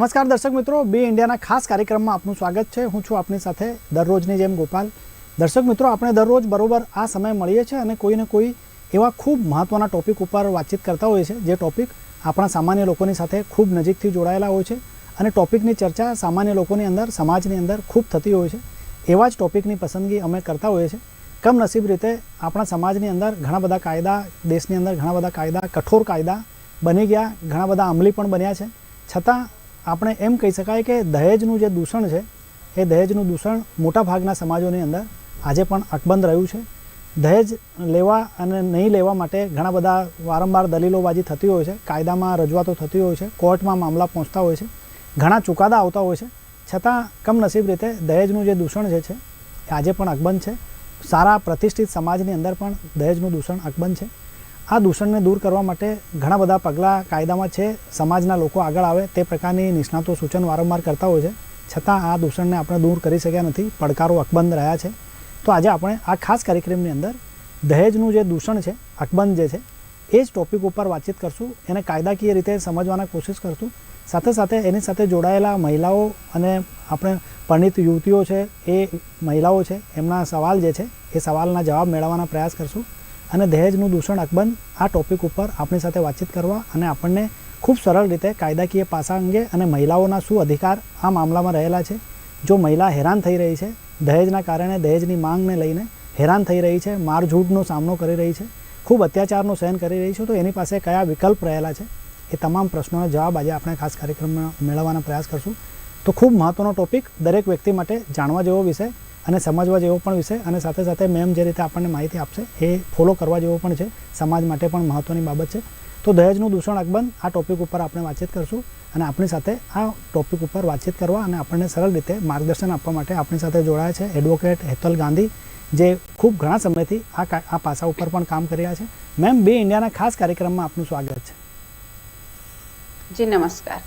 નમસ્કાર દર્શક મિત્રો, બી ઇન્ડિયાના ખાસ કાર્યક્રમમાં આપનું સ્વાગત છે. હું છું આપની સાથે દરરોજની જેમ ગોપાલ. દર્શક મિત્રો, આપણે દરરોજ બરોબર આ સમય મળીએ છીએ અને કોઈને કોઈ એવા ખૂબ મહત્ત્વના ટોપિક ઉપર વાતચીત કરતા હોઈએ છીએ. જે ટોપિક આપણા સામાન્ય લોકોની સાથે ખૂબ નજીકથી જોડાયેલા હોય છે અને ટોપિકની ચર્ચા સામાન્ય લોકોની અંદર, સમાજની અંદર ખૂબ થતી હોય છે. એવા જ ટોપિકની પસંદગી અમે કરતા હોઈએ છીએ. કમનસીબ રીતે આપણા સમાજની અંદર ઘણા બધા કાયદા, દેશની અંદર ઘણા બધા કાયદા, કઠોર કાયદા બની ગયા. ઘણા બધા અમલી પણ બન્યા છે. છતાં આપણે એમ કહી શકાય કે દહેજનું જે દૂષણ છે, એ દહેજનું દૂષણ મોટાભાગના સમાજોની અંદર આજે પણ અકબંધ રહ્યું છે. દહેજ લેવા અને નહીં લેવા માટે ઘણા બધા વારંવાર દલીલોબાજી થતી હોય છે, કાયદામાં રજૂઆતો થતી હોય છે, કોર્ટમાં મામલા પહોંચતા હોય છે, ઘણા ચુકાદા આવતા હોય છે. છતાં કમનસીબ રીતે દહેજનું જે દૂષણ જે છે, એ આજે પણ અકબંધ છે. સારા પ્રતિષ્ઠિત સમાજની અંદર પણ દહેજનું દૂષણ અકબંધ છે. આ દૂષણને દૂર કરવા માટે ઘણા બધા પગલાં કાયદામાં છે. સમાજના લોકો આગળ આવે તે પ્રકારની નિષ્ણાતો સૂચન વારંવાર કરતા હોય છે. છતાં આ દૂષણને આપણે દૂર કરી શક્યા નથી. પડકારો અકબંધ રહ્યા છે. તો આજે આપણે આ ખાસ કાર્યક્રમની અંદર દહેજનું જે દૂષણ છે, અકબંધ જે છે, એ જ ટોપિક ઉપર વાતચીત કરશું. એને કાયદાકીય રીતે સમજવાના કોશિશ કરશું. સાથે સાથે એની સાથે જોડાયેલા મહિલાઓ અને આપણે પરિણિત યુવતીઓ છે, એ મહિલાઓ છે, એમના સવાલ જે છે, એ સવાલના જવાબ મેળવવાના પ્રયાસ કરશું. અને દહેજનું દૂષણ અકબંધ આ ટોપિક ઉપર આપણી સાથે વાતચીત કરવા અને આપણને ખૂબ સરળ રીતે કાયદાકીય પાસા અંગે અને મહિલાઓના શું અધિકાર આ મામલામાં રહેલા છે, જો મહિલા હેરાન થઈ રહી છે, દહેજના કારણે દહેજની માંગને લઈને હેરાન થઈ રહી છે, મારઝૂડનો સામનો કરી રહી છે, ખૂબ અત્યાચારનો સહન કરી રહી છે, તો એની પાસે કયા વિકલ્પ રહેલા છે? એ તમામ પ્રશ્નોનો જવાબ આજે આપણે ખાસ કાર્યક્રમમાં મેળવવાનો પ્રયાસ કરશું. તો ખૂબ મહત્ત્વનો ટોપિક દરેક વ્યક્તિ માટે જાણવા જેવો વિષય. અને સમજવા જેવો પણ વિષય અને સાથે સાથે મેમ જે રીતે આપણને માહિતી આપશે એ ફોલો કરવા જેવો પણ છે. સમાજ માટે પણ મહત્ત્વની બાબત છે. તો દહેજનું દૂષણ અકબંધ આ ટોપિક ઉપર આપણે વાતચીત કરશું અને આપણી સાથે આ ટોપિક ઉપર વાતચીત કરવા અને આપણને સરળ રીતે માર્ગદર્શન આપવા માટે આપણી સાથે જોડાયા છે એડવોકેટ હેતલ ગાંધી જે ખૂબ ઘણા સમયથી આ આ પાસા ઉપર પણ કામ કરી રહ્યા છે. મેમ બે ઇન્ડિયાના ખાસ કાર્યક્રમમાં આપનું સ્વાગત છે. જી નમસ્કાર.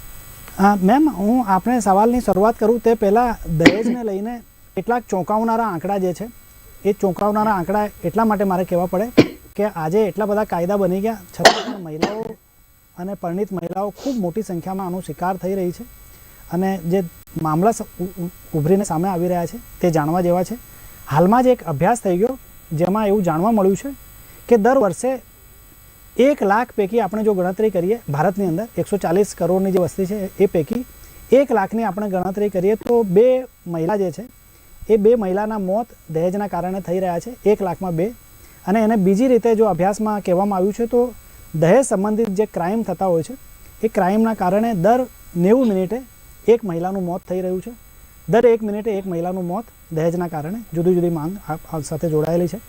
મેમ હું આપણે સવાલની શરૂઆત કરું તે પહેલાં દહેજને લઈને કેટલાક ચોંકાવનારા આંકડા જે છે, એ ચોંકાવનારા આંકડા એટલા માટે મારે કહેવા પડે કે આજે એટલા બધા કાયદા બની ગયા, છતાં મહિલાઓ અને પરિણિત મહિલાઓ ખૂબ મોટી સંખ્યામાં આનો શિકાર થઈ રહી છે અને જે મામલા ઉભરીને સામે આવી રહ્યા છે, તે જાણવા જેવા છે. હાલમાં જ એક અભ્યાસ થઈ ગયો, જેમાં એવું જાણવા મળ્યું છે કે દર વર્ષે એક લાખ પૈકી આપણે જો ગણતરી કરીએ, ભારતની અંદર એકસો ચાલીસ કરોડની જે વસ્તી છે, એ પૈકી એક લાખની આપણે ગણતરી કરીએ તો બે મહિલા જે છે એ બે મહિલાના મોત દહેજના કારણે થઈ રહ્યા છે, એક લાખમાં બે. અને એને બીજી રીતે જો અભ્યાસમાં કહેવામાં આવ્યું છે, તો દહેજ સંબંધિત જે ક્રાઇમ થતા હોય છે, એ ક્રાઇમના કારણે દર નેવું મિનિટે એક મહિલાનું મોત થઈ રહ્યું છે. દર એક મિનિટે એક મહિલાનું મોત દહેજના કારણે જુદી જુદી માંગ સાથે જોડાયેલી છે.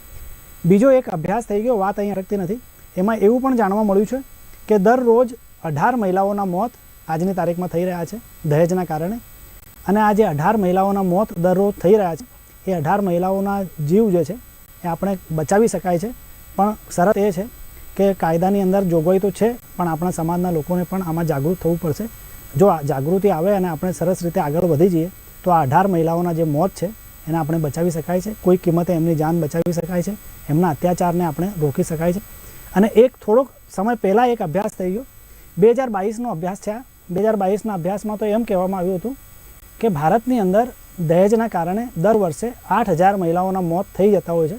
બીજો એક અભ્યાસ થઈ ગયો, વાત અહીં અટકતી નથી. એમાં એવું પણ જાણવા મળ્યું છે કે દરરોજ અઢાર મહિલાઓના મોત આજની તારીખમાં થઈ રહ્યા છે, દહેજના કારણે. અને આ જે અઢાર મહિલાઓના મોત દરરોજ થઈ રહ્યા છે, એ અઢાર મહિલાઓના જીવ જે છે, એ આપણે બચાવી શકાય છે. પણ શરત એ છે કે કાયદાની અંદર જોગવાઈ તો છે, પણ આપણા સમાજના લોકોને પણ આમાં જાગૃત થવું પડશે. જો જાગૃતિ આવે અને આપણે સરસ રીતે આગળ વધી જઈએ, તો આ અઢાર મહિલાઓના જે મોત છે, એને આપણે બચાવી શકાય છે. કોઈ કિંમતે એમની જાન બચાવી શકાય છે, એમના અત્યાચારને આપણે રોકી શકાય છે. અને એક થોડોક સમય પહેલાં એક અભ્યાસ થઈ ગયો. બે હજાર બાવીસનો અભ્યાસ છે બે હજાર બાવીસના અભ્યાસમાં તો એમ કહેવામાં આવ્યું હતું કે ભારતની અંદર દહેજના કારણે દર વર્ષે આઠ હજાર મહિલાઓના મોત થઈ જતા હોય છે.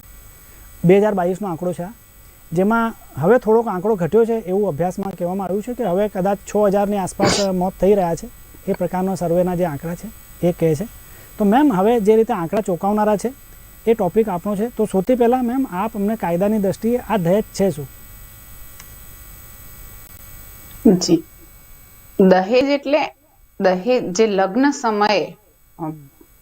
બે હજાર બાવીસનો આંકડો છે જેમાં હવે થોડોક આંકડો ઘટ્યો છે એવું અભ્યાસમાં કહેવામાં આવ્યું છે કે હવે કદાચ છ હજારની આસપાસ મોત થઈ રહ્યા છે. એ પ્રકારનો સર્વેના જે આંકડા છે એ કહે છે. તો મેમ હવે જે રીતે આંકડા ચોંકાવનારા છે એ ટોપિક આપણો છે. તો સૌથી પહેલાં મેમ આપ અમને કાયદાની દ્રષ્ટિએ આ દહેજ છે શું? જી. દહેજ એટલે દહેજ જે લગ્ન સમયે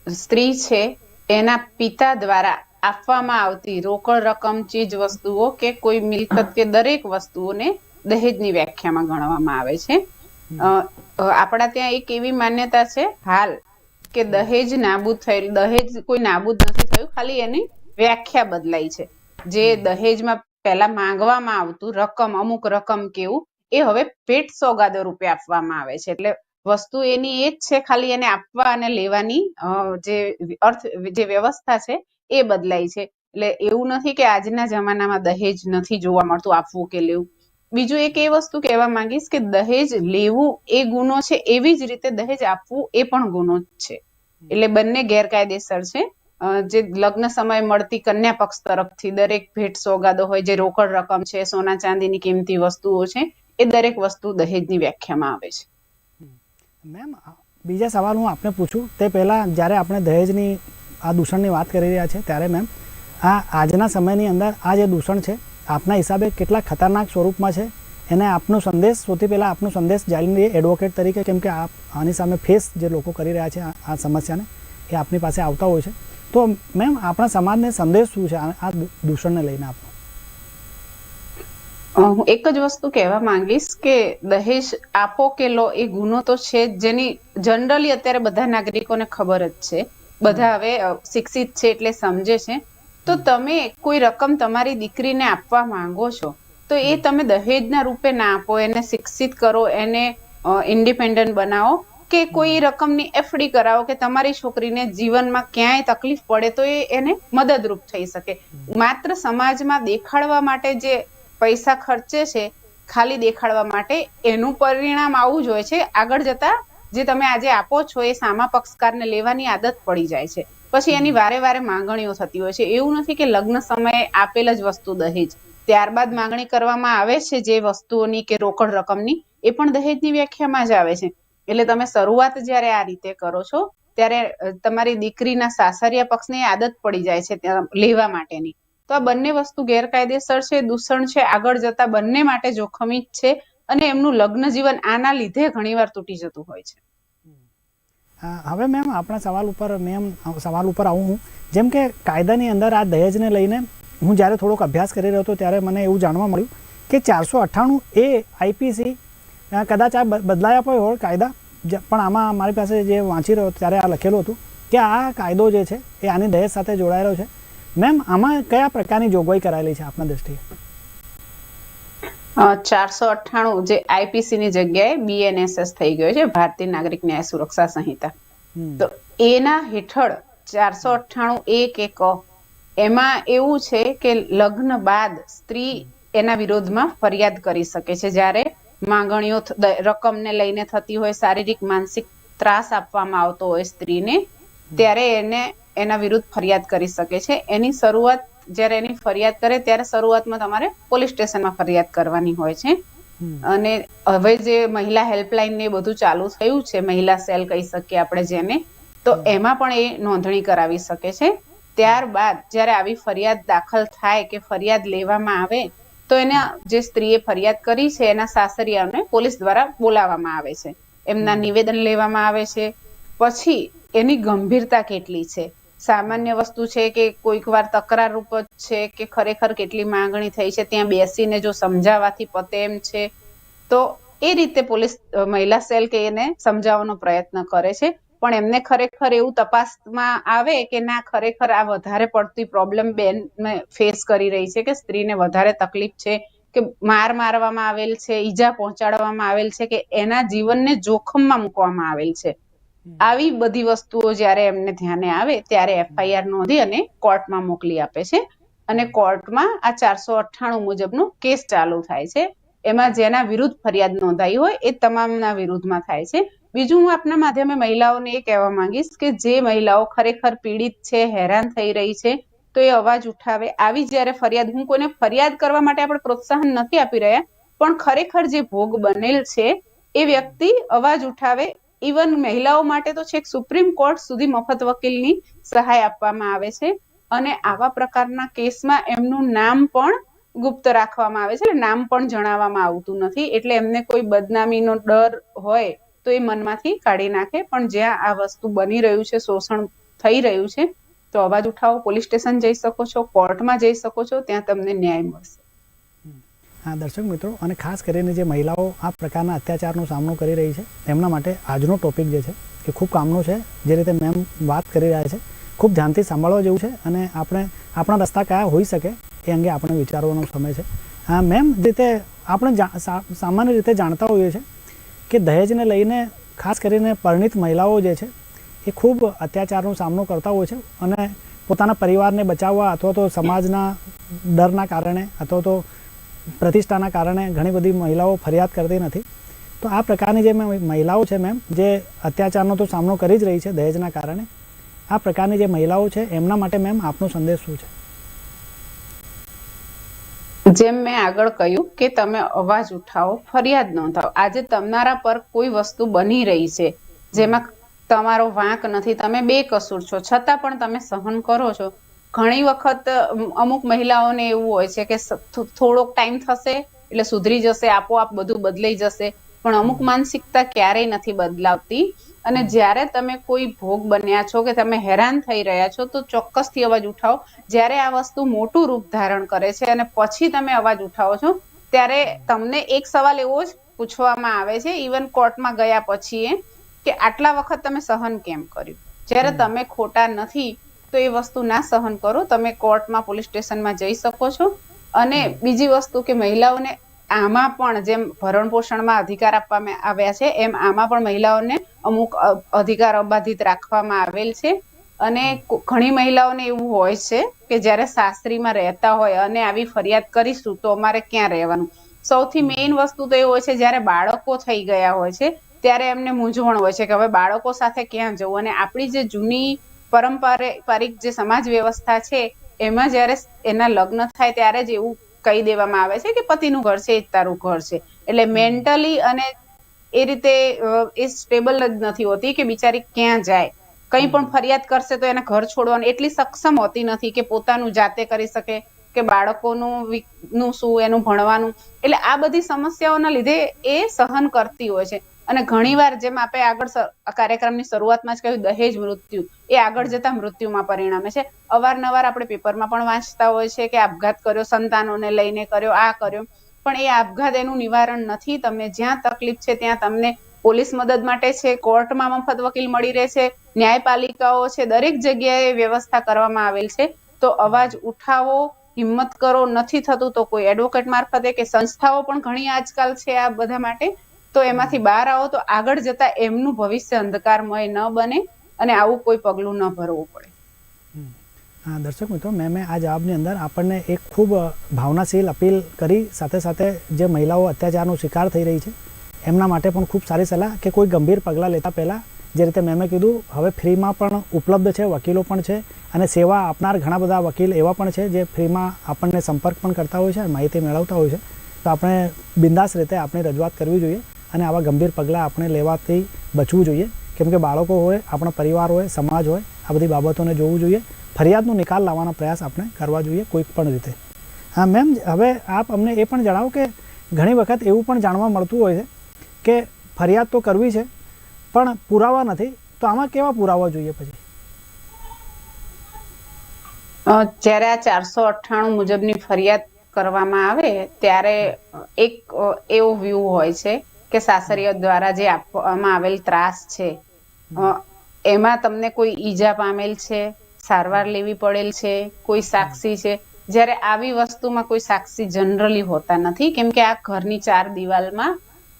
સ્ત્રી છે એના પિતા દ્વારા આપવામાં આવતી રોકડ રકમ ચીજ વસ્તુઓ કે કોઈ મિલકત કે દરેક વસ્તુઓને દહેજની વ્યાખ્યામાં ગણવામાં આવે છે. આપણા ત્યાં એક એવી માન્યતા છે, હાલ, કે દહેજ નાબૂદ થયેલ, દહેજ કોઈ નાબૂદ નથી થયું, ખાલી એની વ્યાખ્યા બદલાઈ છે. જે દહેજમાં પહેલા માંગવામાં આવતું રકમ, અમુક રકમ કેવું એ હવે ભેટ સોગાદો રૂપે આપવામાં આવે છે. એટલે વસ્તુ એની એ જ છે ખાલી એને આપવા અને લેવાની જે અર્થ જે વ્યવસ્થા છે એ બદલાઈ છે. એટલે એવું નથી કે આજના જમાનામાં દહેજ નથી જોવા મળતું આપવું કે લેવું. બીજું એક એ વસ્તુ કહેવા માંગીશ કે દહેજ લેવું એ ગુનો છે એવી જ રીતે દહેજ આપવું એ પણ ગુનો જ છે. એટલે બંને ગેરકાયદેસર છે. જે લગ્ન સમયે મળતી કન્યા પક્ષ તરફથી દરેક ભેટ સોગાદો હોય જે રોકડ રકમ છે સોના ચાંદીની કિંમતી વસ્તુઓ છે એ દરેક વસ્તુ દહેજની વ્યાખ્યામાં આવે છે. મેમ બીજા સવાલ હું આપને પૂછું. તે પહેલાં જ્યારે આપણે દહેજની, આ દૂષણની વાત કરી રહ્યા છે, ત્યારે મેમ, આ આજના સમયની અંદર આ જે દૂષણ છે, આપના હિસાબે કેટલા ખતરનાક સ્વરૂપમાં છે? એને આપનો સંદેશ, સૌથી પહેલાં આપનો સંદેશ જાણી લઈએ એડવોકેટ તરીકે, કેમ કે આપ, આની સામે ફેસ જે લોકો કરી રહ્યા છે, આ સમસ્યાને, એ આપની પાસે આવતા હોય છે. તો મેમ, આપણા સમાજને સંદેશ શું છે આ દૂષણને લઈને આપનો? હું એક જ વસ્તુ કહેવા માંગીશ કે દહેજ આપો કે લો એ ગુનો તો છે જ, જેની જનરલી અત્યારે બધા નાગરિકોને ખબર જ છે. બધા હવે શિક્ષિત છે એટલે સમજે છે. તો તમે કોઈ રકમ તમારી દીકરીને આપવા માંગો છો તો એ તમે દહેજના રૂપે ના આપો એને શિક્ષિત કરો એને ઇન્ડિપેન્ડન્ટ બનાવો કે કોઈ રકમની એફડી કરાવો કે તમારી છોકરીને જીવનમાં ક્યાંય તકલીફ પડે તો એ એને મદદરૂપ થઈ શકે. માત્ર સમાજમાં દેખાડવા માટે જે પૈસા ખર્ચે છે, ખાલી દેખાડવા માટે, એનું પરિણામ આવું જ હોય છે, આગળ જતા જે તમે આજે આપો છો એ સામા પક્ષકારને લેવાની આદત પડી જાય છે. પછી એની વારે વારે માંગણીઓ થતી હોય છે. એવું નથી કે લગ્ન સમયે આપેલ જ વસ્તુ દહેજ. ત્યારબાદ માંગણી કરવામાં આવે છે જે વસ્તુઓની કે રોકડ રકમની, એ પણ દહેજની વ્યાખ્યામાં જ આવે છે. એટલે તમે શરૂઆત જ્યારે આ રીતે કરો છો, ત્યારે તમારી દીકરીના સાસરિયા પક્ષને આદત પડી જાય છે લેવા માટેની. તો આ બંને વસ્તુ ગેરકાયદેસર છે, દૂષણ છે, આગળ જતા બંને માટે જોખમી જ છે અને એમનું લગ્ન જીવન આના લીધે ઘણીવાર તૂટી જતું હોય છે. હવે મેમ આપણા સવાલ ઉપર મેમ સવાલ ઉપર આવું હું. જેમ કે કાયદાની અંદર આ દહેજને લઈને હું જ્યારે થોડોક અભ્યાસ કરી રહ્યો હતો ત્યારે મને એવું જાણવા મળ્યું કે ચારસો અઠ્ઠાણું એ આઈપીસી કદાચ આ બદલાયા પણ હોય કાયદા. પણ આમાં મારી પાસે જે વાંચી રહ્યો ત્યારે આ લખેલું હતું કે આ કાયદો જે છે એ આની દહેજ સાથે જોડાયેલો છે. મેમ આમાં કયા પ્રકારની જોગવાઈ કરાયેલી છે આપના દ્રષ્ટિએ? ચારસો અઠ્ઠાણું જે આઈપીસી ની જગ્યાએ બીએનએસએસ થઈ ગયો છે ભારતીય નાગરિક ન્યાય સુરક્ષા સંહિતા. તો એના હેઠળ ચારસો અઠ્ઠાણું એક એક એમાં એવું છે કે લગ્ન બાદ સ્ત્રી એના વિરોધમાં ફરિયાદ કરી શકે છે. જ્યારે માંગણીઓ રકમને લઈને થતી હોય શારીરિક માનસિક ત્રાસ આપવામાં આવતો હોય સ્ત્રીને ત્યારે એને એના વિરુદ્ધ ફરિયાદ કરી શકે છે. એની શરૂઆત જ્યારે એની ફરિયાદ કરે ત્યારે શરૂઆતમાં તમારે પોલીસ સ્ટેશનમાં ફરિયાદ કરવાની હોય છે. અને હવે જે મહિલા હેલ્પલાઇન ને બધું ચાલુ થયું છે મહિલા સેલ કહી શકીએ આપણે જેને તો એમાં પણ એ નોંધણી કરાવી શકે છે. ત્યારબાદ જ્યારે આવી ફરિયાદ દાખલ થાય કે ફરિયાદ લેવામાં આવે તો એને જે સ્ત્રીએ ફરિયાદ કરી છે એના સાસરિયાને પોલીસ દ્વારા બોલાવવામાં આવે છે. એમના નિવેદન લેવામાં આવે છે. પછી એની ગંભીરતા કેટલી છે? સામાન્ય વસ્તુ છે કે કોઈક વાર તકરાર રૂપ જ છે કે ખરેખર કેટલી માંગણી થઈ છે, ત્યાં બેસીને જો સમજાવવાથી પતે એમ છે, તો એ રીતે પોલીસ મહિલા સેલ કે એને સમજાવવાનો પ્રયત્ન કરે છે. પણ એમને ખરેખર એવું તપાસમાં આવે કે ના, ખરેખર આ વધારે પડતી પ્રોબ્લેમ બેન ફેસ કરી રહી છે, કે સ્ત્રીને વધારે તકલીફ છે, કે માર મારવામાં આવેલ છે, ઈજા પહોંચાડવામાં આવેલ છે, કે એના જીવનને જોખમમાં મૂકવામાં આવેલ છે. આવી બધી વસ્તુઓ જ્યારે એમને ધ્યાને આવે, ત્યારે એફઆઈઆર નોંધી અને કોર્ટમાં મોકલી આપે છે. અને કોર્ટમાં આ ચારસો અઠ્ઠાણું મુજબનો કેસ ચાલુ થાય છે. એમાં જેના વિરુદ્ધ ફરિયાદ નોંધાઈ હોય, એ તમામના વિરુદ્ધમાં થાય છે. બીજું હું આપના માધ્યમે મહિલાઓને એ કહેવા માંગીશ કે જે મહિલાઓ ખરેખર પીડિત છે, હેરાન થઈ રહી છે, તો એ અવાજ ઉઠાવે. આવી જ્યારે ફરિયાદ, હું કોઈને ફરિયાદ કરવા માટે આપણે પ્રોત્સાહન નથી આપી રહ્યા, પણ ખરેખર જે ભોગ બનેલ છે, એ વ્યક્તિ અવાજ ઉઠાવે ઇવન મહિલાઓ માટે તો છેક સુપ્રીમ કોર્ટ સુધી મફત વકીલની સહાય આપવામાં આવે છે અને આવા પ્રકારના કેસમાં એમનું નામ પણ ગુપ્ત રાખવામાં આવે છે એટલે નામ પણ જણાવવામાં આવતું નથી. એટલે એમને કોઈ બદનામીનો ડર હોય તો એ મનમાંથી કાઢી નાખે. પણ જ્યાં આ વસ્તુ બની રહ્યું છે, શોષણ થઈ રહ્યું છે, તો અવાજ ઉઠાવો. પોલીસ સ્ટેશન જઈ શકો છો, કોર્ટમાં જઈ શકો છો, ત્યાં તમને ન્યાય મળશે. દર્શક મિત્રો, અને ખાસ કરીને જે મહિલાઓ આ પ્રકારના અત્યાચારનો સામનો કરી રહી છે એમના માટે આજનો ટોપિક જે છે, એ ખૂબ કામનો છે, જે રીતે મેમ વાત કરી રહ્યા છે, ખૂબ ધ્યાનથી સાંભળવા જેવું છે, અને આપણે, આપણા રસ્તા કયા હોઈ શકે, એ અંગે આપણે વિચારવાનો સમય છે. હા, મેમ રીતે આપણે સામાન્ય રીતે જાણતા હોઈએ છીએ કે દહેજને લઈને ખાસ કરીને પરિણિત મહિલાઓ જે છે, એ ખૂબ અત્યાચારનો સામનો કરતા હોય છે, અને પોતાના પરિવારને બચાવવા અથવા તો સમાજના ડરના કારણે અથવા તો પ્રતિષ્ઠાના કારણે ઘણી બધી મહિલાઓ ફરિયાદ કરતી નથી. તો આ પ્રકારની જે મહિલાઓ છે મેમ જે અત્યાચારનો તો સામનો કરી જ રહી છે દહેજના કારણે, આ પ્રકારની જે મહિલાઓ છે એમના માટે મેમ આપનો સંદેશ શું છે? જેમ મેં આગળ કહ્યું કે તમે અવાજ ઉઠાવો, ફરિયાદ નોંધાવો. આજે તમારા પર કોઈ વસ્તુ બની રહી છે જેમાં તમારો વાંક નથી, તમે બે કસૂર છો. છતાં પણ તમે સહન કરો છો. ઘણી વખત અમુક મહિલાઓને એવું હોય છે કે થોડોક ટાઈમ થશે એટલે સુધરી જશે આપોઆપ બધું બદલાઈ જશે પણ અમુક માનસિકતા ક્યારેય નથી બદલાવતી. અને જ્યારે તમે કોઈ ભોગ બન્યા છો કે તમે હેરાન થઈ રહ્યા છો તો ચોક્કસથી અવાજ ઉઠાવો. જ્યારે આ વસ્તુ મોટું રૂપ ધારણ કરે છે અને પછી તમે અવાજ ઉઠાવો છો ત્યારે તમને એક સવાલ એવો જ પૂછવામાં આવે છે ઇવન કોર્ટમાં ગયા પછી એ કે આટલા વખત તમે સહન કેમ કર્યું? જ્યારે તમે ખોટા નથી તો એ વસ્તુ ના સહન કરો. તમે કોર્ટમાં, પોલીસ સ્ટેશનમાં જઈ શકો છો. અને બીજી વસ્તુ કે મહિલાઓને આમાં પણ જેમ ભરણ પોષણમાં અધિકાર આપવામાં આવ્યા છે, એમ આમાં પણ મહિલાઓને અમુક અધિકાર અબાધિત રાખવામાં આવેલ છે. અને ઘણી મહિલાઓને એવું હોય છે કે જ્યારે સાસરીમાં રહેતા હોય અને આવી ફરિયાદ કરીશું તો અમારે ક્યાં રહેવાનું? સૌથી મેઇન વસ્તુ તો એ હોય છે જ્યારે બાળકો થઈ ગયા હોય છે, ત્યારે એમને મૂંઝવણ હોય છે કે હવે બાળકો સાથે ક્યાં જવું? અને આપણી જે જૂની પરંપરારિક જે સમાજ વ્યવસ્થા છે એમાં જ્યારે એના લગ્ન થાય ત્યારે જ એવું કહી દેવામાં આવે છે કે પતિનું ઘર છે એ જ તારું ઘર છે. એટલે મેન્ટલી અને એ રીતે એ સ્ટેબલ જ નથી હોતી કે બિચારી ક્યાં જાય. કંઈ પણ ફરિયાદ કરશે તો એને ઘર છોડવાનું એટલી સક્ષમ હોતી નથી કે પોતાનું જાતે કરી શકે કે બાળકોનું નું શું એનું ભણવાનું. એટલે આ બધી સમસ્યાઓના લીધે એ સહન કરતી હોય છે. અને ઘણીવાર જેમ આપણે આગળ કાર્યક્રમની શરૂઆતમાં જ કહ્યું, દહેજ મૃત્યુ, એ આગળ જતા મૃત્યુમાં પરિણમે છે. અવારનવાર આપણે પેપરમાં પણ વાંચતા હોય છે કે આપઘાત કર્યો, સંતાનોને લઈને કર્યો, આ કર્યો. પણ એ આપઘાત એનું નિવારણ નથી. તમને જ્યાં તકલીફ છે ત્યાં તમને પોલીસ મદદ માટે છે, કોર્ટમાં મફત વકીલ મળી રહે છે ન્યાયપાલિકાઓ છે, દરેક જગ્યાએ વ્યવસ્થા કરવામાં આવેલ છે. તો અવાજ ઉઠાવો, હિંમત કરો, નથી થતું તો કોઈ એડવોકેટ મારફતે કે સંસ્થાઓ પણ ઘણી આજકાલ છે આ બધા માટે તો એમાંથી બહાર આવો તો આગળ જતા એમનું ભવિષ્ય અંધકારમય ન બને અને આવું કોઈ પગલું ન ભરવું પડે. હા, દર્શક મિત્રો, મેં મેં આ જવાબની અંદર આપણને એક ખૂબ ભાવનાશીલ અપીલ કરી, સાથે સાથે જે મહિલાઓ અત્યાચારનો શિકાર થઈ રહી છે, એમના માટે પણ ખૂબ સારી સલાહ કે કોઈ ગંભીર પગલાં લેતા પહેલાં જે રીતે મેં મેં કીધું, હવે ફ્રીમાં પણ ઉપલબ્ધ છે, વકીલો પણ છે અને સેવા આપનાર ઘણા બધા વકીલ એવા પણ છે જે ફ્રીમાં આપણને સંપર્ક પણ કરતા હોય છે અને માહિતી મેળવતા હોય છે. તો આપણે બિંદાસ રીતે આપણી રજૂઆત કરવી જોઈએ. અને આવા ગંભીર પગલાં આપણે લેવાથી બચવું જોઈએ. કેમ કે બાળકો હોય, આપણા પરિવાર હોય, સમાજ હોય, આ બધી બાબતોને જોવું જોઈએ. ફરિયાદનો નિકાલ લાવવાનો પ્રયાસ આપણે કરવા જોઈએ કોઈક પણ રીતે. હા, મેમ, હવે આપ અમને એ પણ જણાવો કે ઘણી વખત એવું પણ જાણવા મળતું હોય છે કે ફરિયાદ તો કરવી છે, પણ પુરાવા નથી. તો આમાં કેવા પુરાવા જોઈએ પછી? જ્યારે આ ચારસો અઠ્ઠાણું મુજબની ફરિયાદ કરવામાં આવે, ત્યારે એક એવો વ્યૂ હોય છે કે સાસરીઓ દ્વારા જે આપવામાં આવેલ ત્રાસ છે એમાં તમને કોઈ ઈજા પામેલ છે, સારવાર લેવી પડેલ છે, કોઈ સાક્ષી છે? જ્યારે આવી વસ્તુમાં કોઈ સાક્ષી જનરલી હોતા નથી, કેમ કે આ ઘરની ચાર દિવાલમાં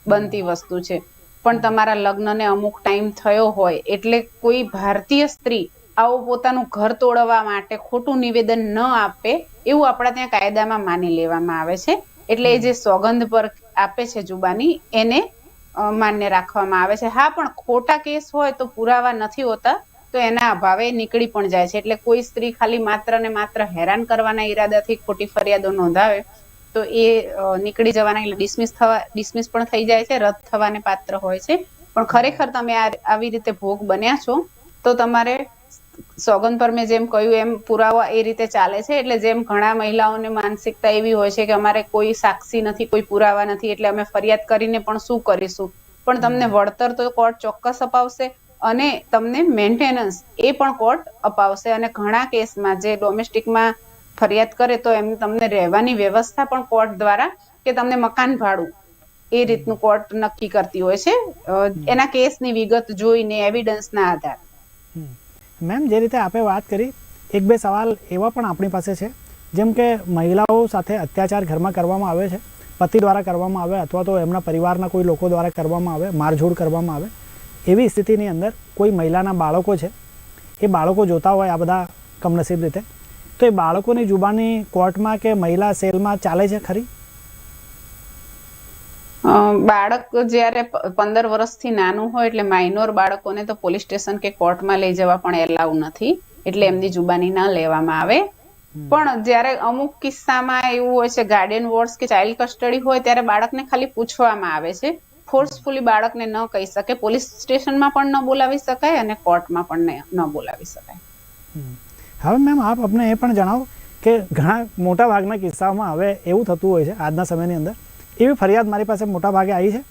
બનતી વસ્તુ છે. પણ તમારા લગ્નને અમુક ટાઈમ થયો હોય, એટલે કોઈ ભારતીય સ્ત્રી આવું પોતાનું ઘર તોડવા માટે ખોટું નિવેદન ન આપે, એવું આપણા ત્યાં કાયદામાં માની લેવામાં આવે છે. એટલે એ જે સોગંધ પર આપે છે જુબાની, એને માન્ય રાખવામાં આવે છે. હા, પણ ખોટા કેસ હોય તો પુરાવા નથી હોતા, તો એના અભાવે નીકળી પણ જાય છે. એટલે કોઈ સ્ત્રી ખાલી માત્ર ને માત્ર હેરાન કરવાના ઈરાદાથી ખોટી ફરિયાદો નોંધાવે, તો એ નીકળી જવાના એટલે ડિસમિસ થવા, ડિસમિસ પણ થઈ જાય છે, રદ થવાને પાત્ર હોય છે. પણ ખરેખર તમે આવી રીતે ભોગ બન્યા છો, તો તમારે સોગંદ પર મેં જેમ કહ્યું એમ પુરાવા એ રીતે ચાલે છે. એટલે જેમ ઘણા મહિલાઓને માનસિકતા એવી હોય છે કે અમારે કોઈ સાક્ષી નથી કોઈ પુરાવા નથી એટલે અમે ફરિયાદ કરીને પણ શું કરીશું? પણ તમને વળતર તો કોર્ટ ચોક્કસ અપાવશે અને તમને મેન્ટેનન્સ એ પણ કોર્ટ અપાવશે. અને ઘણા કેસમાં જે ડોમેસ્ટિકમાં ફરિયાદ કરે તો એમ તમને રહેવાની વ્યવસ્થા પણ કોર્ટ દ્વારા કે તમને મકાન ભાડું એ રીતનું કોર્ટ નક્કી કરતી હોય છે. એના કેસની વિગત જોઈને એવિડન્સના આધારે. મેમ, જે રીતે આપે વાત કરી, એક બે સવાલ એવા પણ આપણી પાસે છે. જેમ કે મહિલાઓ સાથે અત્યાચાર ઘરમાં કરવામાં આવે છે, પતિ દ્વારા કરવામાં આવે અથવા તો એમના પરિવારના કોઈ લોકો દ્વારા કરવામાં આવે, મારઝોડ કરવામાં આવે, એવી સ્થિતિની અંદર કોઈ મહિલાના બાળકો છે, એ બાળકો જોતા હોય આ બધા કમનસીબ રીતે, તો એ બાળકોની જુબાની કોર્ટમાં કે મહિલા સેલમાં ચાલે છે ખરી? બાળક જ્યારે પંદર વર્ષથી નાનું હોય એટલે માઇનોર બાળકોને તો પોલીસ સ્ટેશન કે કોર્ટમાં લઈ જવા પણ એલાઉ નથી. એટલે એમની જુબાની ના લેવામાં આવે. પણ જ્યારે અમુક કિસ્સામાં એવું હોય છે ગાર્ડિયન વોર્ડ્સ કે ચાઇલ્ડ કસ્ટડી હોય ત્યારે બાળકને ખાલી પૂછવામાં આવે છે. ફોર્સફુલી બાળકને ન કહી શકે પોલીસ સ્ટેશનમાં પણ ન બોલાવી શકાય અને કોર્ટમાં પણ ન- ન બોલાવી શકાય. હવે મેમ આપ અમને એ પણ જણાવો કે ઘણા મોટા ભાગના કિસ્સાઓમાં હવે એવું થતું હોય છે આજના સમયની અંદર. એવી ફરિયાદ મારી પાસે મોટા ભાગે આવી છે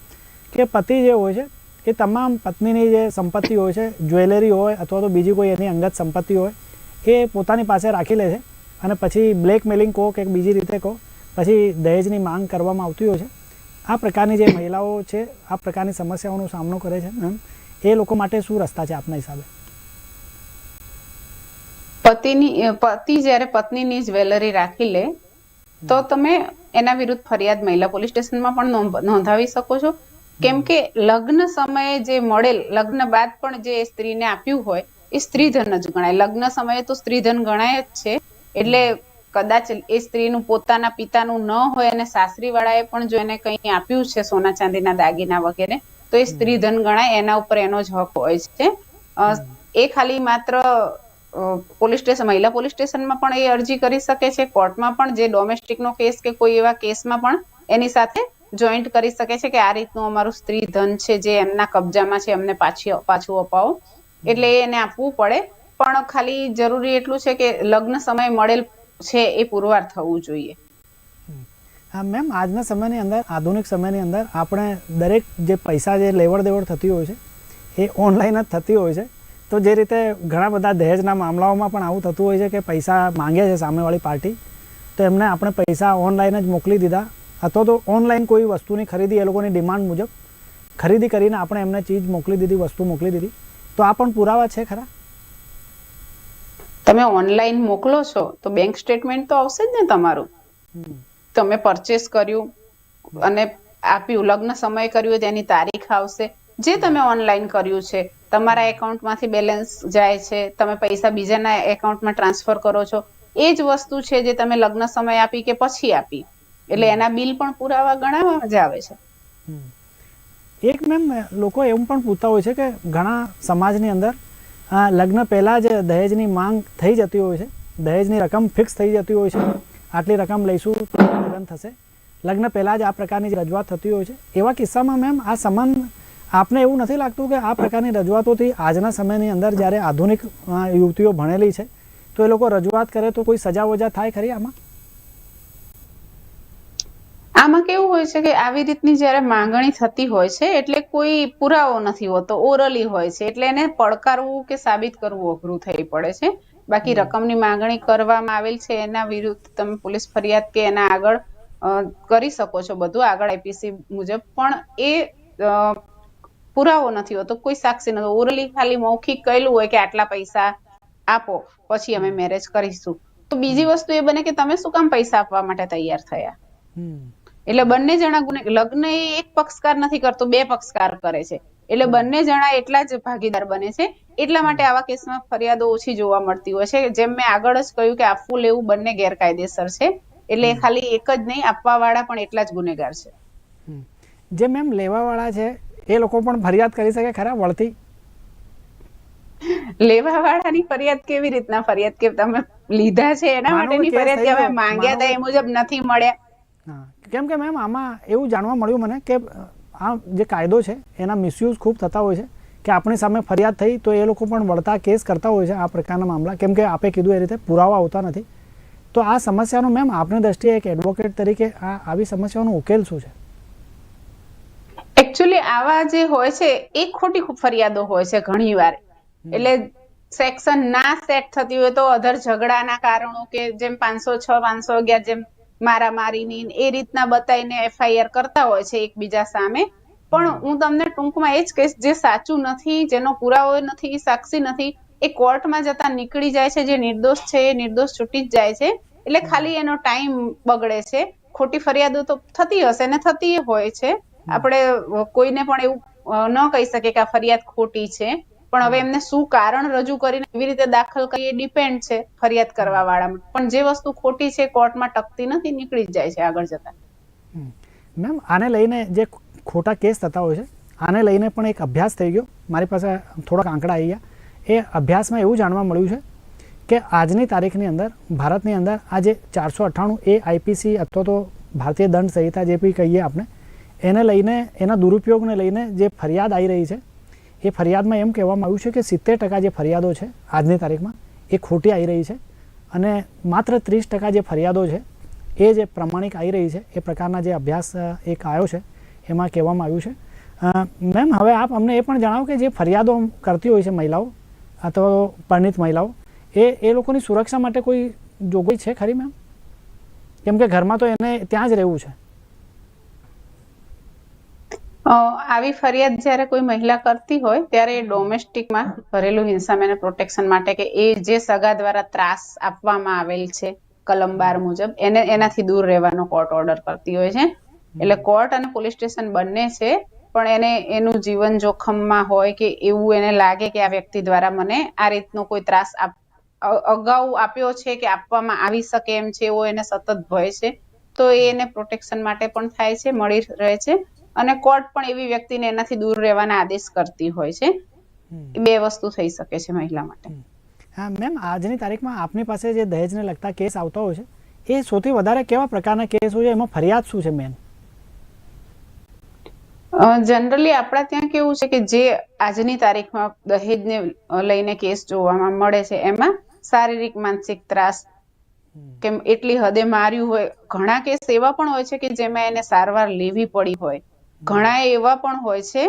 કે પતિ જે હોય છે એ તમામ પત્નીની જે સંપત્તિ હોય છે જ્વેલરી હોય અથવા તો બીજી કોઈ એની અંગત સંપત્તિ હોય એ પોતાની પાસે રાખી લે છે અને પછી બ્લેકમેલિંગ કહો કે બીજી રીતે કહો પછી દહેજની માંગ કરવામાં આવતી હોય છે. આ પ્રકારની જે મહિલાઓ છે આ પ્રકારની સમસ્યાઓનો સામનો કરે છે એ લોકો માટે શું રસ્તા છે આપના હિસાબે? પતિની પતિ જ્યારે પત્નીની જ્વેલરી રાખી લે તો તમે એના વિરુદ્ધ ફરિયાદ મહિલા પોલીસ સ્ટેશનમાં પણ નોંધાવી શકો છો. કેમ કે લગ્ન સમયે જે મળેલ, લગ્ન બાદ પણ જે સ્ત્રીને આપ્યું હોય, એ સ્ત્રીધન જ ગણાય. લગ્ન સમયે તો સ્ત્રીધન ગણાય જ છે. એટલે કદાચ એ સ્ત્રીનું પોતાના પિતાનું ન હોય અને સાસરી વાળાએ પણ જો એને કંઈ આપ્યું છે સોના ચાંદીના દાગીના વગેરે, તો એ સ્ત્રીધન ગણાય. એના ઉપર એનો જ હક હોય છે. એ ખાલી માત્ર પોલીસ સ્ટેશન, મહિલા પોલીસ સ્ટેશનમાં પણ એ અરજી કરી શકે છે. કોર્ટમાં પણ જે ડોમેસ્ટિકનો કેસ કે કોઈ એવા કેસમાં પણ એની સાથે જોઈન્ટ કરી શકે છે કે આ રીતનું અમારું સ્ત્રી ધન છે જે એમના કબજામાં છે, એમને પાછી પાછું અપાવો. એટલે એને આપવું પડે. પણ ખાલી જરૂરી એટલું છે કે લગ્ન સમય મળેલ છે એ પુરવાર થવું જોઈએ. હા, મેમ, આજના સમયની અંદર, આધુનિક સમયની અંદર આપણે દરેક જે પૈસા જે લેવડ દેવડ થતી હોય છે, એ ઓનલાઈન જ થતી હોય છે. તો જે રીતે ઘણા બધા દહેજના મામલાઓમાં પણ આવું થતું હોય છે કે પૈસા માંગે છે સામેવાળી પાર્ટી તો એમને આપણે પૈસા ઓનલાઈન જ મોકલી દીધા. અથવા તો ઓનલાઈન કોઈ વસ્તુની ખરીદી એ લોકોની ડિમાન્ડ મુજબ ખરીદી કરીને આપણે એમને ચીજ મોકલી દીધી વસ્તુ મોકલી દીધી. તો આ પણ પુરાવા છે ખરા? તમે ઓનલાઈન મોકલો છો તો બેંક સ્ટેટમેન્ટ તો આવશે જ ને તમારું. તમે પરચેસ કર્યું અને આપ્યું લગ્ન સમય કર્યું તેની તારીખ આવશે. જે તમે ઓનલાઈન કર્યું છે તમારા એકાઉન્ટમાંથી બેલેન્સ જાય છે તમે પૈસા બીજાના એકાઉન્ટમાં ટ્રાન્સફર કરો છો એ જ વસ્તુ છે જે તમે લગ્ન સમય આપી કે પછી આપી. એટલે એના બિલ પણ પુરાવા ગણાવવા જ આવે છે. એક મેમ લોકો એવું પણ પૂછતા હોય છે કે ઘણા સમાજની અંદર આ લગ્ન પહેલાં જ દહેજની માંગ થઈ જતી હોય છે દહેજની રકમ ફિક્સ થઈ જતી હોય છે આટલી રકમ લઈશું તો લગ્ન થશે. લગ્ન પહેલાં જ આ પ્રકારની રજૂઆત થતી હોય છે. એવા કિસ્સામાં મેમ આ સંબંધ આપને એવું નથી લાગતું કે આ પ્રકારની રજૂઆતોથી આજના સમયની અંદર જ્યારે આધુનિક યુવતીઓ ભણેલી છે તો એ લોકો રજૂઆત કરે તો કોઈ સજા વજા થાય ખરી આમાં? આમાં કેવું હોય છે કે આવી રીતની જ્યારે માંગણી થતી હોય છે એટલે કોઈ પુરાવો નથી હોતો ઓરલી હોય છે એટલે એને પડકારવું કે સાબિત કરવું અઘરું થઈ પડે છે. બાકી રકમની માંગણી કરવામાં આવેલ છે એના વિરુદ્ધ તમે પોલીસ ફરિયાદ કે એના આગળ કરી શકો છો બધું આગળ આઈપીસી મુજબ. પણ એ પુરાવો નથી હોતો. કોઈ સાક્ષી નથી ઓરલી ખાલી મૌખિક કહેલું હોય કે આટલા પૈસા આપો પછી અમે મેરેજ કરીશું. તો બીજી વસ્તુ એ બને કે તમે શું કામ પૈસા આપવા માટે તૈયાર થયા? એટલે બંને જણા ગુને લગ્ન એ એક પક્ષકાર નથી કરતો બે પક્ષકાર કરે છે. એટલે બંને જણા એટલા જ ભાગીદાર બને છે. એટલા માટે આવા કેસમાં ફરિયાદો ઓછી જોવા મળતી હોય છે. જેમ મેં આગળ જ કહ્યું કે આપવું લેવું બંને ગેરકાયદેસર છે. એટલે ખાલી એક જ નહીં આપવા વાળા પણ એટલા જ ગુનેગાર છે. જે મેમ લેવાવાળા છે એ લોકો પણ ફરિયાદ કરી શકે ખરા વળતી? લેવા વાળાની ફરિયાદ કેવી રીતના ફરિયાદ કે તમે લીધા છે એના માટેની ફરિયાદ કે અમે માંગ્યા હતા એ મુજબ નથી મળ્યા. કેમ કે મેમ આમાં એવું જાણવા મળ્યું મને કે આ જે કાયદો છે એના મિસયુઝ ખૂબ થતા હોય છે કે આપણી સામે ફરિયાદ થઈ તો એ લોકો પણ વળતા કેસ કરતા હોય છે આ પ્રકારના મામલા. કેમ કે આપે કીધું એ રીતે પુરાવા આવતા નથી. તો આ સમસ્યાનો મેમ આપની દ્રષ્ટિએ એક એડવોકેટ તરીકે આ આવી સમસ્યાનો ઉકેલ શું છે? એકચ્યુઅલી આવા જે હોય છે એ ખોટી ફરિયાદો હોય છે ઘણી વાર. એટલે સેક્શન ના સેટ થતી હોય તો અધર ઝઘડાના કારણો કે જેમ પાંચસો છ પાંચસો અગિયાર જેમ મારામારીની એ રીતના બતાવીને એફઆઈઆર કરતા હોય છે એકબીજા સામે. પણ હું તમને ટૂંકમાં એ જ કહીશ જે સાચું નથી જેનો પુરાવો નથી સાક્ષી નથી એ કોર્ટમાં જતા નીકળી જાય છે જે નિર્દોષ છે એ નિર્દોષ છૂટી જ જાય છે. એટલે ખાલી એનો ટાઈમ બગડે છે. ખોટી ફરિયાદો તો થતી હશે ને થતી હોય છે. આપણે કોઈને પણ એવું ન કહી શકીએ કે આ ફરિયાદ ખોટી છે. પણ હવે એમને શું કારણ રજૂ કરીને એવી રીતે દાખલ કરીએ ડિપેન્ડ છે ફરિયાદ કરવા વાળામાં પણ જે વસ્તુ ખોટી છે કોર્ટમાં ટકતી નથી નીકળી જ જાય છે આગળ જતા. મેમ આને લઈને જે ખોટા કેસ થતા હોય છે આને લઈને પણ એક અભ્યાસ થઈ ગયો. મારી પાસે થોડાક આંકડા આવી ગયા. એ અભ્યાસમાં એવું જાણવા મળ્યું છે કે આજની તારીખની અંદર ભારતની અંદર આ જે ચારસો અઠ્ઠાણું એ આઈપીસી અથવા તો ભારતીય દંડ સંહિતા જે બી કહીએ આપણે એને લઈને, એના દુરુપયોગને લઈને જે ફરિયાદ આવી રહી છે, એ ફરિયાદમાં એમ કહેવામાં આવ્યું છે કે સિત્તેર ટકા જે ફરિયાદો છે આજની તારીખમાં, એ ખોટી આવી રહી છે અને માત્ર ત્રીસ ટકા જે ફરિયાદો છે, એ જે પ્રમાણિક આવી રહી છે, એ પ્રકારના જે અભ્યાસ એક આવ્યો છે, એમાં કહેવામાં આવ્યું છે. મેમ હવે આપ અમને એ પણ જણાવો કે જે ફરિયાદો કરતી હોય છે મહિલાઓ, અથવા પરિણિત મહિલાઓ, એ એ લોકોની સુરક્ષા માટે કોઈ જોગવાઈ છે ખરી મેમ? કેમ કે ઘરમાં તો એને ત્યાં જ રહેવું છે. આવી ફરિયાદ જ્યારે કોઈ મહિલા કરતી હોય ત્યારે એ ડોમેસ્ટિકમાં ઘરેલું હિંસા મેને પ્રોટેક્શન માટે કે એ જે સગા દ્વારા ત્રાસ આપવામાં આવેલ છે કલમ બાર મુજબ એને એનાથી દૂર રહેવાનો કોર્ટ ઓર્ડર કરતી હોય છે. એટલે કોર્ટ અને પોલીસ સ્ટેશન બંને છે પણ એને એનું જીવન જોખમમાં હોય કે એવું એને લાગે કે આ વ્યક્તિ દ્વારા મને આ રીતનો કોઈ ત્રાસ આપ- અગાઉ આપ્યો છે કે આપવામાં આવી શકે એમ છે એવો એને સતત ભય છે તો એને પ્રોટેક્શન માટે પણ થાય છે મળી રહે છે. અને કોર્ટ પણ એવી વ્યક્તિને એનાથી દૂર રહેવાના આદેશ કરતી હોય છે. બે વસ્તુ થઈ શકે છે મહિલા માટે. હા મેમ આજની તારીખમાં આપની પાસે જે દહેજને લગતા કેસ આવતા હોય છે એ સૌથી વધારે કેવા પ્રકારના કેસ હોય છે? એમાં ફરિયાદ શું છે મેન જનરલી આપણા ત્યાં કેવું છે કે જે આજની તારીખમાં દહેજને લઈને કેસ જોવામાં મળે છે એમાં શારીરિક માનસિક ત્રાસ કે એટલી હદે માર્યું હોય. ઘણા કેસ એવા પણ હોય છે કે જેમાં એને સારવાર લેવી પડી હોય. ઘણા એવા પણ હોય છે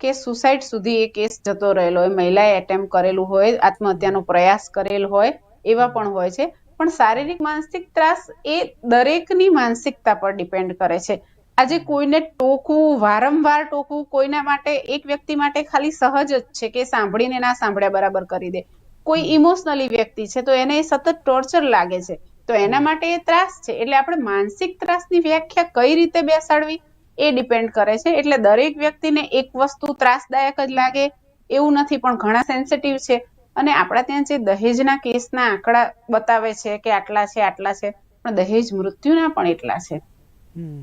કે સુસાઇડ સુધી એ કેસ જતો રહેલો હોય. મહિલાએ એટેમ્પ કરેલું હોય આત્મહત્યાનો પ્રયાસ કરેલ હોય એવા પણ હોય છે. પણ શારીરિક માનસિક ત્રાસ એ દરેકની માનસિકતા પર ડિપેન્ડ કરે છે. આજે કોઈને ટોકવું વારંવાર ટોકવું કોઈના માટે એક વ્યક્તિ માટે ખાલી સહજ જ છે કે સાંભળીને ના સાંભળ્યા બરાબર કરી દે. કોઈ ઇમોશનલી વ્યક્તિ છે તો એને સતત ટોર્ચર લાગે છે. તો એના માટે એ ત્રાસ છે. એટલે આપણે માનસિક ત્રાસની વ્યાખ્યા કઈ રીતે બેસાડવી? એ ડિપેન્ડ કરે છે. એટલે દરેક વ્યક્તિને એક વસ્તુ ત્રાસદાયક જ લાગે એવું નથી પણ ઘણા સેન્સિટિવ છે. અને આપણા ત્યાં જે દહેજના કેસના આંકડા બતાવે છે કે આટલા છે આટલા છે પણ દહેજ મૃત્યુના પણ એટલા છે.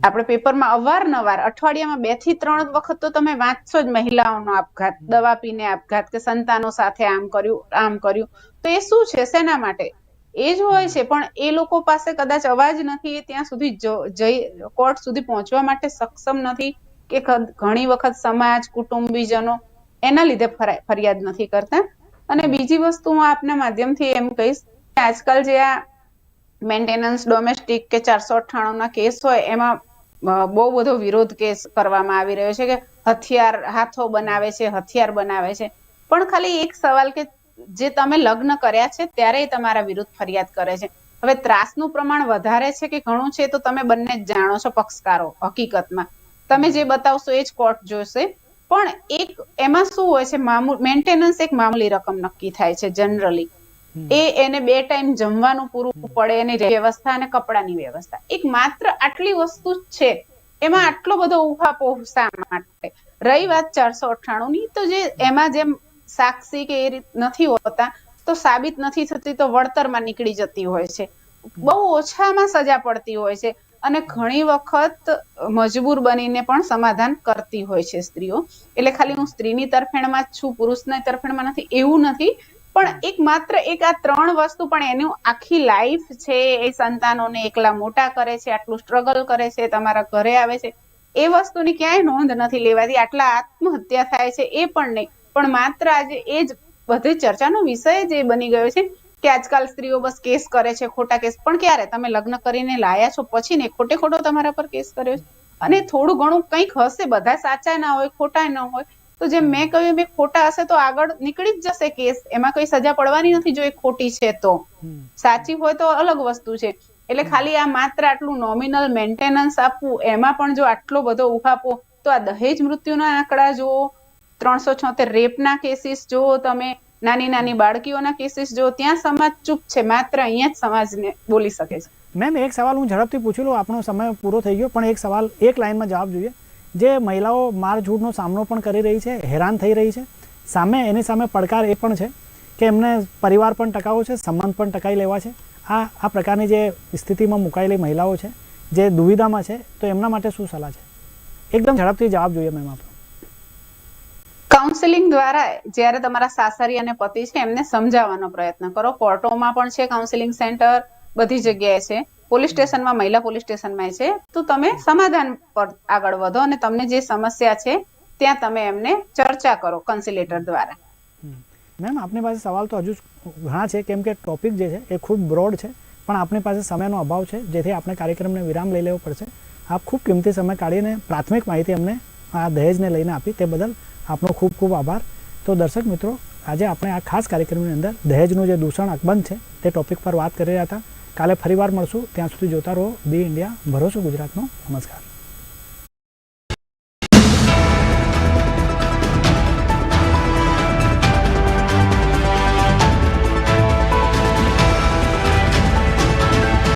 આપણે પેપરમાં અવારનવાર અઠવાડિયામાં બેથી ત્રણ વખત તો તમે વાંચશો જ મહિલાઓનો આપઘાત દવા પીને આપઘાત કે સંતાનો સાથે આમ કર્યું આમ કર્યું. તો એ શું છે? શેના માટે? એ જ હોય છે, પણ એ લોકો પાસે કદાચ અવાજ નથી, ત્યાં સુધી જઈ કોર્ટ સુધી પહોંચવા માટે સક્ષમ નથી કે ઘણી વખત સમાજ, કુટુંબીજનો એના લીધે ફરા- ફરિયાદ નથી કરતા. અને બીજી વસ્તુ હું આપના માધ્યમથી એમ કહીશ કે આજકાલ જે આ મેન્ટેનન્સ ડોમેસ્ટિક કે ચારસો અઠ્ઠાણું કેસ હોય, એમાં બહુ બધો વિરોધ કેસ કરવામાં આવી રહ્યો છે કે હથિયાર, હાથો બનાવે છે, હથિયાર બનાવે છે. પણ ખાલી એક સવાલ કે જે તમે લગ્ન કર્યા છે ત્યારે તમારા વિરુદ્ધ ફરિયાદ કરે છે. હવે ત્રાસનું પ્રમાણ વધારે છે કે ઘણું છે તો તમે બંને જ જાણો છો પક્ષકારો હકીકતમાં. તમે જે બતાવશો એ જ કોર્ટ જોશે. પણ એક એમાં શું હોય છે મામૂલ મેન્ટેનન્સ એક મામૂલી રકમ નક્કી થાય છે જનરલી. એ એને બે ટાઈમ જમવાનું પૂરું પડે એની વ્યવસ્થા અને કપડાની વ્યવસ્થા. એક માત્ર આટલી વસ્તુ જ છે. એમાં આટલો બધો ઉહાપોહ શા માટે? રહી વાત ચારસો અઠ્ઠાણું ની તો જે એમાં જેમ સાક્ષી કે એ રીત નથી હોતા, તો સાબિત નથી થતી તો વળતરમાં નીકળી જતી હોય છે. બહુ ઓછામાં સજા પડતી હોય છે અને ઘણી વખત મજબૂર બનીને પણ સમાધાન કરતી હોય છે સ્ત્રીઓ. એટલે ખાલી હું સ્ત્રીની તરફેણમાં જ છું, પુરુષની તરફેણમાં નથી, એવું નથી. પણ એક માત્ર એક આ ત્રણ વસ્તુ પણ એનું આખી લાઈફ છે, એ સંતાનોને એકલા મોટા કરે છે, આટલું સ્ટ્રગલ કરે છે, તમારા ઘરે આવે છે, એ વસ્તુની ક્યાંય નોંધ નથી લેવાતી. આટલા આત્મહત્યા થાય છે, એ પણ નહીં. પણ માત્ર આજે એ જ બધી ચર્ચાનો વિષય જ એ બની ગયો છે કે આજકાલ સ્ત્રીઓ બસ કેસ કરે છે ખોટા કેસ. પણ ક્યારે? તમે લગ્ન કરીને લાયા છો પછી ને ખોટે ખોટો તમારા પર કેસ કર્યો છે. અને થોડું ઘણું કંઈક હશે બધા સાચા ના હોય ખોટા ના હોય. તો જેમ મેં કહ્યું મેં ખોટા હશે તો આગળ નીકળી જ જશે કેસ. એમાં કઈ સજા પડવાની નથી જો એ ખોટી છે તો. સાચી હોય તો અલગ વસ્તુ છે. એટલે ખાલી આ માત્ર આટલું નોમિનલ મેન્ટેનન્સ આપવું એમાં પણ જો આટલો બધો ઉહાપો તો આ દહેજ મૃત્યુના આંકડા જુઓ ત્રણસો છોતેર રેપના કેસીસ જુઓ તમે. નાની નાની બાળકીઓના કેસીસ જુઓ, ત્યાં સમાજ ચૂપ છે, માત્ર અહીંયા જ સમાજને બોલી શકે છે. મેમ, એક સવાલ હું ઝડપથી પૂછી લઉં, આપણો સમય પૂરો થઈ ગયો, પણ એક સવાલ, એક લાઇનમાં જવાબ જોઈએ. જે મહિલાઓ મારઝૂડનો સામનો પણ કરી રહી છે, હેરાન થઈ રહી છે, સામે એની સામે પડકાર એ પણ છે કે એમને પરિવાર પણ ટકાવો છે સંબંધ પણ ટકાઈ લેવા છે. આ આ પ્રકારની જે સ્થિતિમાં મુકાયેલી મહિલાઓ છે, જે દુવિધામાં છે, તો એમના માટે શું સલાહ છે? એકદમ ઝડપથી જવાબ જોઈએ મેમ આપણો કાઉન્સેલિંગ દ્વારા જ્યારે તમારા સાસરી અને પતિ છે, એમને સમજાવવાનો પ્રયત્ન કરો. કોર્ટોમાં પણ છે કાઉન્સેલિંગ સેન્ટર બધી જગ્યાએ છે. પોલીસ સ્ટેશનમાં મહિલા પોલીસ સ્ટેશનમાં છે. તો તમે સમાધાન પર આગળ વધો અને તમને જે સમસ્યા છે, ત્યાં તમે એમને ચર્ચા કરો કન્સિલેટર દ્વારા. મેમ, આપની પાસે સવાલ તો હજુ ઘણા છે, કેમ કે ટોપિક જે છે એ ખૂબ બ્રોડ છે, પણ આપણી પાસે સમયનો અભાવ છે, જેથી આપણે કાર્યક્રમને વિરામ લઈ લેવો પડશે. આપ ખૂબ કિંમતી સમય કાઢીને પ્રાથમિક માહિતી અમને આ દહેજને લઈને આપી, તે બદલ આપનો ખૂબ ખૂબ આભાર. તો દર્શક મિત્રો, આજે આપણે આ ખાસ કાર્યક્રમની અંદર દહેજનું જે દૂષણ અકબંધ છે, તે ટોપિક પર વાત કરી રહ્યા હતા. કાલે ફરીવાર મળશું. ત્યાં સુધી જોતા રહો. બી ઇન્ડિયા, ભરોસો ગુજરાતનો. નમસ્કાર.